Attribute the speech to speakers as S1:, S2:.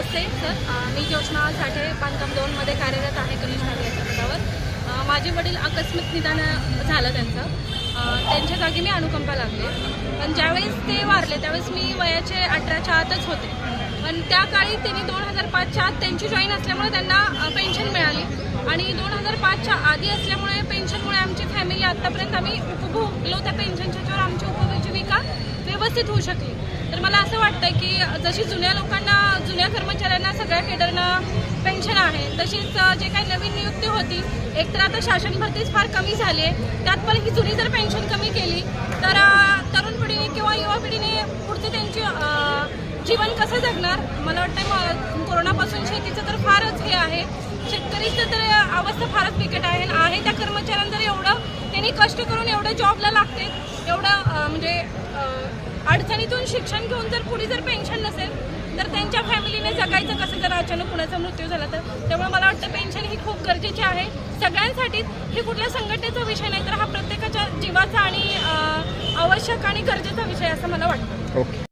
S1: नमस्ते sir. मी ज्योत्ना साठे बांधकाम दोनमध्ये कार्यरत आहे कनिष्ठ अभियंता पदावर माझे वडील आकस्मिक निदान झालं त्यांचं. त्यांच्या जागी मी अनुकंपा लागले. पण ज्यावेळेस ते वारले त्यावेळेस मी वयाचे अठराच्या आतच होते. पण त्या काळी त्यांनी दोन हजार पाचच्या आत त्यांची जॉईन असल्यामुळे त्यांना पेन्शन मिळाली. आणि दोन हजार पाचच्या आधी असल्यामुळे पेन्शनमुळे आमची फॅमिली आत्तापर्यंत आम्ही उपभोगलो त्या पेन्शनच्या आमची उपजीविका व्यवस्थित होऊ शकली. तर मला असं वाटतं की जशी जुन्या लोकांना जुन्या कर्मचाऱ्यांना सगळ्या केडरनं पेन्शन आहे तशीच जे काही नवीन नियुक्ती होती एकतर आता शासन भरतीच फार कमी झाली आहे. त्यात पण ही जुनी जर पेन्शन कमी केली तर तरुण पिढीने किंवा युवा पिढीने पुढचे त्यांची जीवन कसं जगणार? मला वाटतं कोरोनापासून शेतीचं तर फारच हे आहे. शेतकरीचं तर अवस्था फारच बिकट आहे. आणि आहे त्या कर्मचाऱ्यांना जर एवढं त्यांनी कष्ट करून एवढं जॉबला लागते एवढं म्हणजे अडचणीतून शिक्षण घेऊन जर कुणी जर पेन्शन नसेल तर त्यांच्या फॅमिलीने जगायचं कसं? जर अचानक कुणाचा मृत्यू झाला तर. त्यामुळे मला वाटतं पेन्शन ही खूप गरजेची आहे. सगळ्यांसाठीच हे कुठल्या संघटनेचा विषय नाही तर हा प्रत्येकाच्या जीवाचा आणि आवश्यक आणि गरजेचा विषय असं मला वाटतं.
S2: ओके.